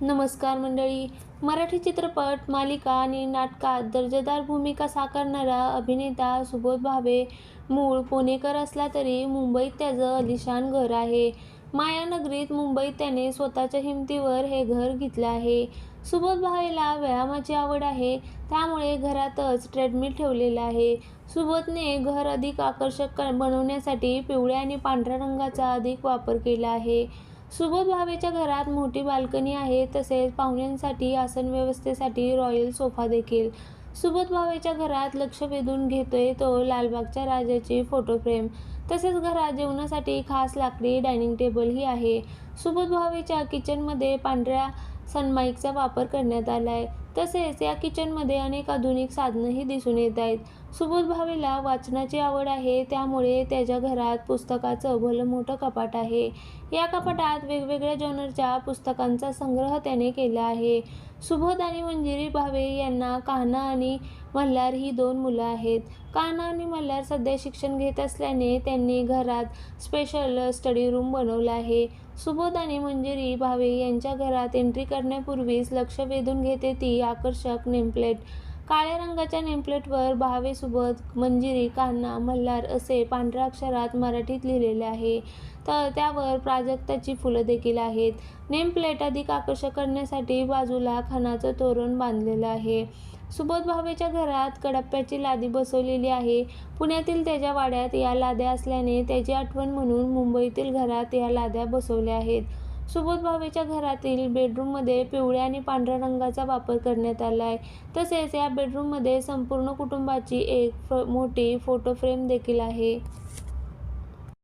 नमस्कार मंडळी. मराठी चित्रपट मालिका आणि नाटकात दर्जेदार भूमिका साकारणारा अभिनेता सुबोध भावे मूळ पुणेकर असला तरी मुंबईत त्याचं अलिशान घर आहे. मायानगरीत मुंबईत त्याने स्वतःच्या हिमतीवर हे घर घेतलं आहे. सुबोध भावेला व्यायामाची आवड आहे त्यामुळे घरातच ट्रेडमिल ठेवलेलं आहे. सुबोधने घर अधिक आकर्षक क- बनवण्यासाठी पिवळ्या आणि पांढऱ्या रंगाचा अधिक वापर केला आहे. सुबोध भावेच्या घरात मोठी बाल्कनी आहे तसेच पाहुण्यांसाठी आसन व्यवस्थेसाठी रॉयल सोफा देखील. सुबोध भावेच्या घरात लक्ष वेधून घेतोय तो लालबागच्या राजाची फोटो फ्रेम तसेच घरात जेवणासाठी खास लाकडी डायनिंग टेबलही आहे. सुबोध भावेच्या किचनमध्ये पांढऱ्या सनमाईकचा वापर करण्यात आला आहे तसेच या किचनमध्ये अनेक आधुनिक साधनंही दिसून येत आहेत. सुबोध भावेला वाचनाची आवड आहे त्यामुळे त्याच्या घरात पुस्तकाचं भलं मोठं कपाट आहे. या कपाटात वेगवेगळ्या जॉनरच्या पुस्तकांचा संग्रह त्याने केला आहे. सुबोध आणि मंजिरी भावे यांना कान्हा आणि मल्हार ही दोन मुलं आहेत. कान्हा आणि मल्हार सध्या शिक्षण घेत असल्याने त्यांनी घरात स्पेशल स्टडी रूम बनवला आहे. सुबोध आणि मंजिरी भावे यांच्या घरात एंट्री करण्यापूर्वीच लक्ष वेधून घेते ती आकर्षक नेमप्लेट काळ्या रंगाच्या नेमप्लेटवर भावेसोबत मंजिरी कान्हा मल्हार असे पांढऱ्या अक्षरात मराठीत लिहिलेले आहे. तर त्यावर प्राजक्ताची फुलं देखील आहेत. नेमप्लेट अधिक आकर्षक करण्यासाठी बाजूला खणाचं तोरण बांधलेलं आहे. सुबोध भावेच्या घरात कडप्प्याची लादी बसवलेली आहे. पुण्यातील त्याच्या वाड्यात या लाद्या असल्याने त्याची आठवण म्हणून मुंबईतील घरात या लाद्या बसवल्या आहेत. सुबोध भावेच्या घरातील बेडरूममध्ये पिवळ्या आणि पांढऱ्या रंगाचा वापर करण्यात आला आहे. तसेच या बेडरूममध्ये संपूर्ण कुटुंबाची एक फ मोठी फोटो फ्रेम देखील आहे.